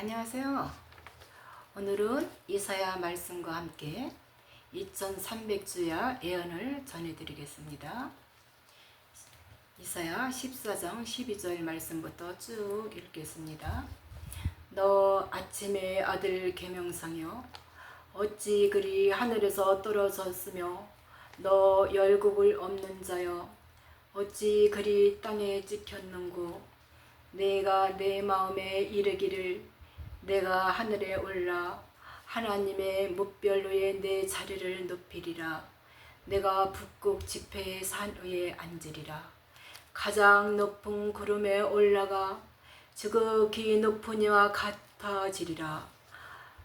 안녕하세요. 오늘은 이사야 말씀과 함께 2300주야 예언을 전해드리겠습니다. 이사야 14장 12절 말씀부터 쭉 읽겠습니다. 너 아침의 아들 계명상이여 어찌 그리 하늘에서 떨어졌으며 너 열국을 없는 자여 어찌 그리 땅에 찍혔는고 내가 내 마음에 이르기를 내가 하늘에 올라 하나님의 뭇별로의 내 자리를 높이리라. 내가 북극 지폐의 산 위에 앉으리라. 가장 높은 구름에 올라가 지극히 높은 이와 같아지리라.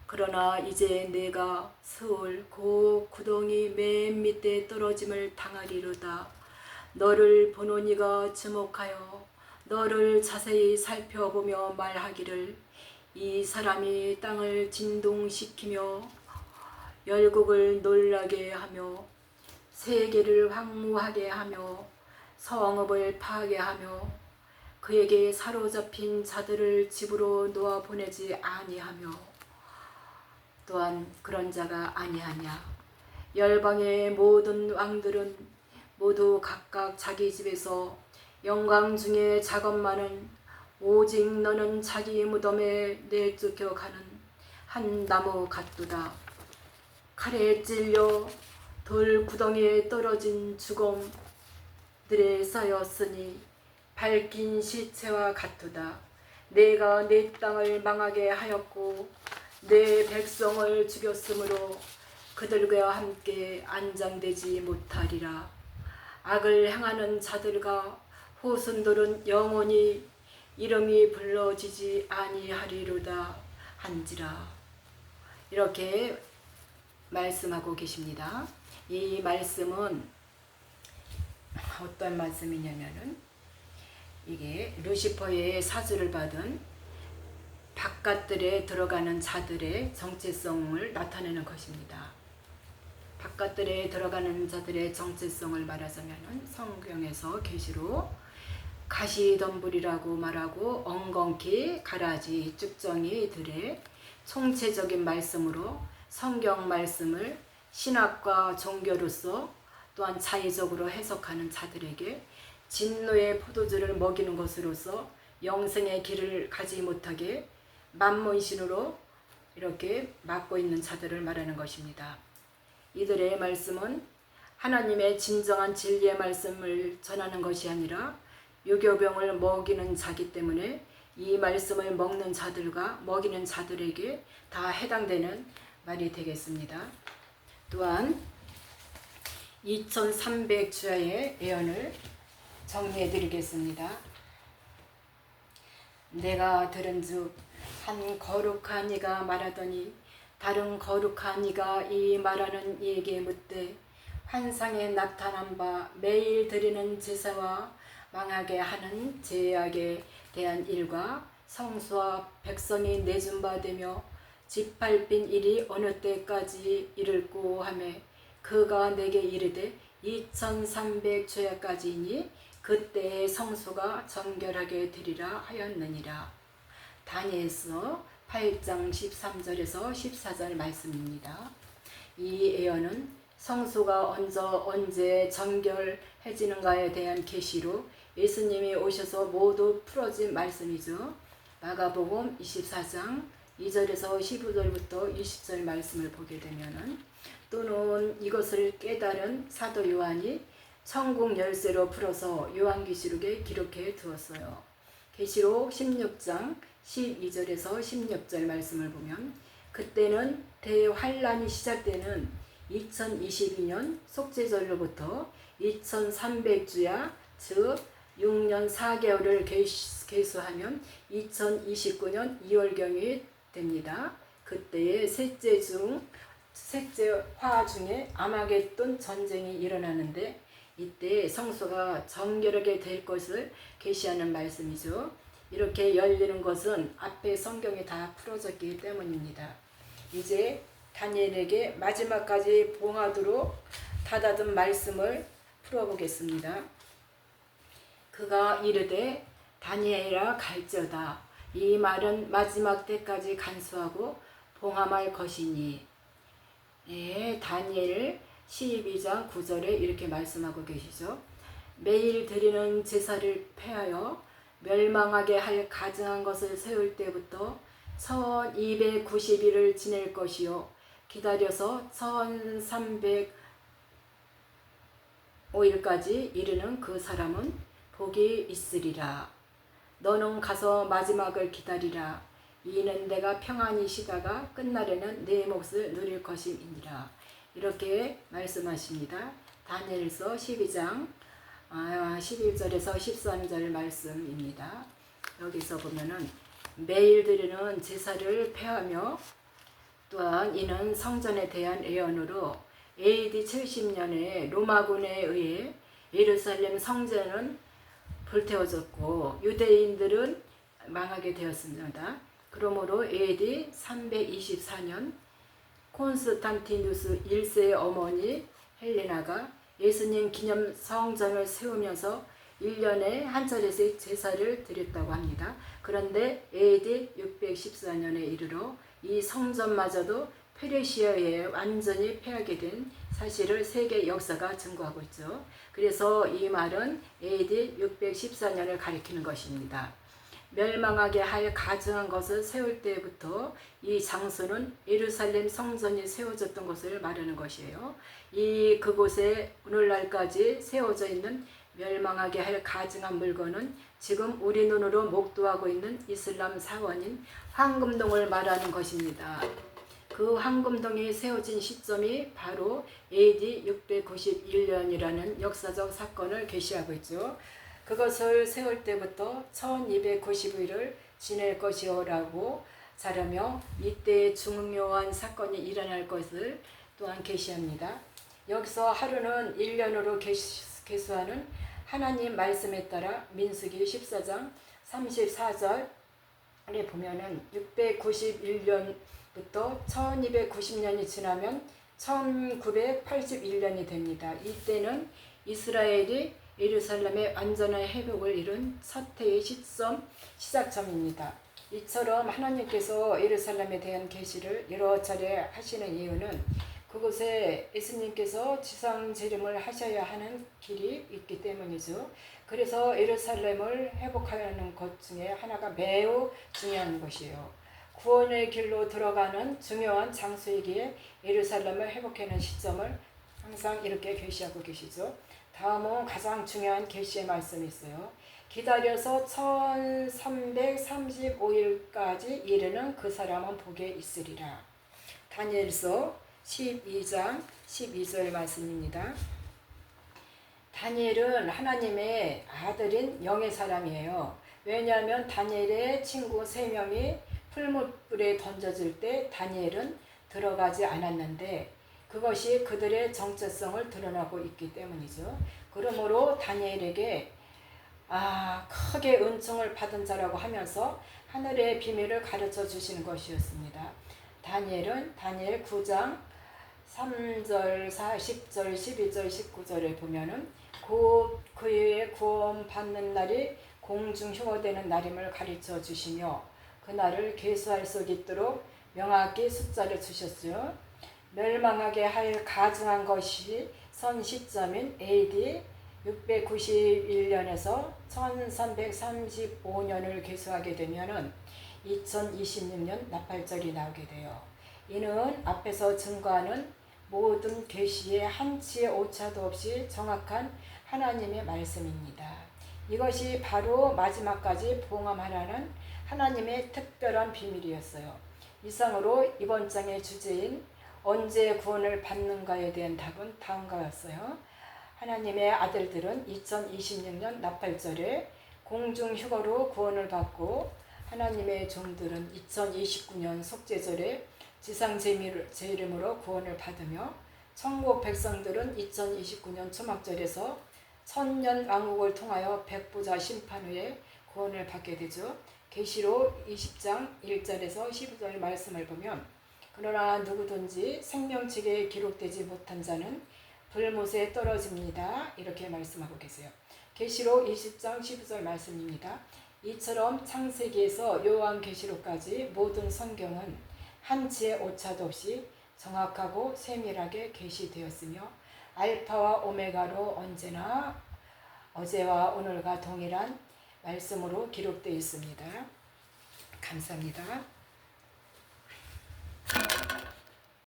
그러나 이제 내가 서울 고 구덩이 맨 밑에 떨어짐을 당하리로다. 너를 보는 이가 주목하여 너를 자세히 살펴보며 말하기를 이 사람이 땅을 진동시키며 열국을 놀라게 하며 세계를 황무하게 하며 성읍을 파괴하며 그에게 사로잡힌 자들을 집으로 놓아 보내지 아니하며 또한 그런 자가 아니하냐. 열방의 모든 왕들은 모두 각각 자기 집에서 영광 중에 작업만은 오직 너는 자기 무덤에 내쫓겨 가는 한 나무 같도다. 칼에 찔려 돌 구덩이에 떨어진 죽음들에 쌓였으니 밝힌 시체와 같도다. 내가 내 땅을 망하게 하였고 내 백성을 죽였으므로 그들과 함께 안장되지 못하리라. 악을 행하는 자들과 후손들은 영원히 이름이 불러지지 아니하리로다 한지라 이렇게 말씀하고 계십니다. 이 말씀은 어떤 말씀이냐면은 이게 루시퍼의 사주를 받은 바깥들에 들어가는 자들의 정체성을 나타내는 것입니다. 바깥들에 들어가는 자들의 정체성을 말하자면은 성경에서 계시로 가시덤불이라고 말하고 엉겅퀴 가라지 쭉정이 들의 총체적인 말씀으로 성경 말씀을 신학과 종교로서 또한 자의적으로 해석하는 자들에게 진노의 포도주를 먹이는 것으로서 영생의 길을 가지 못하게 만문신으로 이렇게 막고 있는 자들을 말하는 것입니다. 이들의 말씀은 하나님의 진정한 진리의 말씀을 전하는 것이 아니라 유교병을 먹이는 자기 때문에 이 말씀을 먹는 자들과 먹이는 자들에게 다 해당되는 말이 되겠습니다. 또한 2300주야의 예언을 정리해 드리겠습니다. 내가 들은즉 한 거룩한 이가 말하더니 다른 거룩한 이가 이 말하는 이에게 묻되 환상에 나타난 바 매일 드리는 제사와 망하게 하는 제약에 대한 일과 성수와 백성이 내준 바 되며 짓밟힌 일이 어느 때까지 이를고 하매 그가 내게 이르되 2300 죄까지이니 그때의 성수가 정결하게 되리라 하였느니라. 다니엘서 8장 13절에서 14절 말씀입니다. 이 예언은 성수가 언제 언제 정결해지는가에 대한 계시로 예수님이 오셔서 모두 풀어진 말씀이죠. 마가복음 24장 2절에서 15절부터 20절 말씀을 보게 되면은 또는 이것을 깨달은 사도 요한이 천국 열쇠로 풀어서 요한계시록에 기록해 두었어요. 계시록 16장 12절에서 16절 말씀을 보면 그때는 대환란이 시작되는 2022년 속죄절로부터 2300주야 즉 6년 4개월을 계수하면 2029년 2월경이 됩니다. 그때의 셋째 중 셋째 화 중에 아마겟돈 전쟁이 일어나는데 이때 성소가 정결하게 될 것을 계시하는 말씀이죠. 이렇게 열리는 것은 앞에 성경에 다 풀어졌기 때문입니다. 이제 다니엘에게 마지막까지 봉하도록 닫아둔 말씀을 풀어보겠습니다. 그가 이르되 다니엘아 갈지어다. 이 말은 마지막 때까지 간수하고 봉함할 것이니. 예, 다니엘 12장 9절에 이렇게 말씀하고 계시죠. 매일 드리는 제사를 폐하여 멸망하게 할 가증한 것을 세울 때부터 1290일을 지낼 것이요. 기다려서 1305일까지 이르는 그 사람은 복이 있으리라. 너는 가서 마지막을 기다리라. 이는 내가 평안히 쉬다가 끝날에는 내 몫을 누릴 것임이니라. 이렇게 말씀하십니다. 다니엘서 12장 11절에서 13절 말씀입니다. 여기서 보면은 매일 드리는 제사를 폐하며 또한 이는 성전에 대한 예언으로 AD 70년에 로마군에 의해 예루살렘 성전은 불태워졌고 유대인들은 망하게 되었습니다. 그러므로 AD 324년 콘스탄티누스 1세의 어머니 헬레나가 예수님 기념 성전을 세우면서 1년에 한 차례씩 제사를 드렸다고 합니다. 그런데 AD 614년에 이르러 이 성전마저도 페르시아에 완전히 패하게 된 사실을 세계 역사가 증거하고 있죠. 그래서 이 말은 AD 614년을 가리키는 것입니다. 멸망하게 할 가증한 것을 세울 때부터 이 장소는 예루살렘 성전이 세워졌던 것을 말하는 것이에요. 이 그곳에 오늘날까지 세워져 있는 멸망하게 할 가증한 물건은 지금 우리 눈으로 목도하고 있는 이슬람 사원인 황금동을 말하는 것입니다. 그 황금동이 세워진 시점이 바로 AD 691년이라는 역사적 사건을 게시하고 있죠. 그것을 세울 때부터 1290일을 지낼 것이오라고 자라며 이때 중요한 사건이 일어날 것을 또한 게시합니다. 여기서 하루는 1년으로 개수하는 하나님 말씀에 따라 민수기 14장 34절에 보면은 691년 부터 1290년이 지나면 1981년이 됩니다. 이때는 이스라엘이 예루살렘의 완전한 회복을 이룬 사태의 시점, 시작점입니다. 이처럼 하나님께서 예루살렘에 대한 계시를 여러 차례 하시는 이유는 그곳에 예수님께서 지상 재림을 하셔야 하는 길이 있기 때문이죠. 그래서 예루살렘을 회복하는 것 중에 하나가 매우 중요한 것이에요. 구원의 길로 들어가는 중요한 장소이기에 예루살렘을 회복하는 시점을 항상 이렇게 계시하고 계시죠. 다음은 가장 중요한 계시의 말씀이 있어요. 기다려서 1335일까지 이르는 그 사람은 복에 있으리라. 다니엘서 12장 12절 말씀입니다. 다니엘은 하나님의 아들인 영의 사람이에요. 왜냐하면 다니엘의 친구 세 명이 풀무불에 던져질 때 다니엘은 들어가지 않았는데 그것이 그들의 정체성을 드러나고 있기 때문이죠. 그러므로 다니엘에게 아, 크게 은총을 받은 자라고 하면서 하늘의 비밀을 가르쳐 주시는 것이었습니다. 다니엘은 다니엘 9장 3절, 4, 10절, 12절, 19절에 보면은 곧 그의 구원 받는 날이 공중 휴거되는 날임을 가르쳐 주시며 그날을 계수할 수 있도록 명확히 숫자를 주셨죠. 멸망하게 할 가증한 것이 선 시점인 AD 691년에서 1335년을 계수하게 되면은 2026년 나팔절이 나오게 돼요. 이는 앞에서 증거하는 모든 계시의 한치의 오차도 없이 정확한 하나님의 말씀입니다. 이것이 바로 마지막까지 봉함하라는 하나님의 특별한 비밀이었어요. 이상으로 이번 장의 주제인 언제 구원을 받는가에 대한 답은 다음과였어요. 하나님의 아들들은 2026년 나팔절에 공중 휴거로 구원을 받고 하나님의 종들은 2029년 속죄절에 지상 제이름으로 구원을 받으며 천국 백성들은 2029년 초막절에서 천년 왕국을 통하여 백보자 심판 후에 구원을 받게 되죠. 계시로 20장 1절에서 12절 말씀을 보면 그러나 누구든지 생명책에 기록되지 못한 자는 불못에 떨어집니다. 이렇게 말씀하고 계세요. 계시록 20장 12절 말씀입니다. 이처럼 창세기에서 요한 계시록까지 모든 성경은 한치의 오차도 없이 정확하고 세밀하게 계시되었으며 알파와 오메가로 언제나 어제와 오늘과 동일한 말씀으로 기록되어 있습니다. 감사합니다.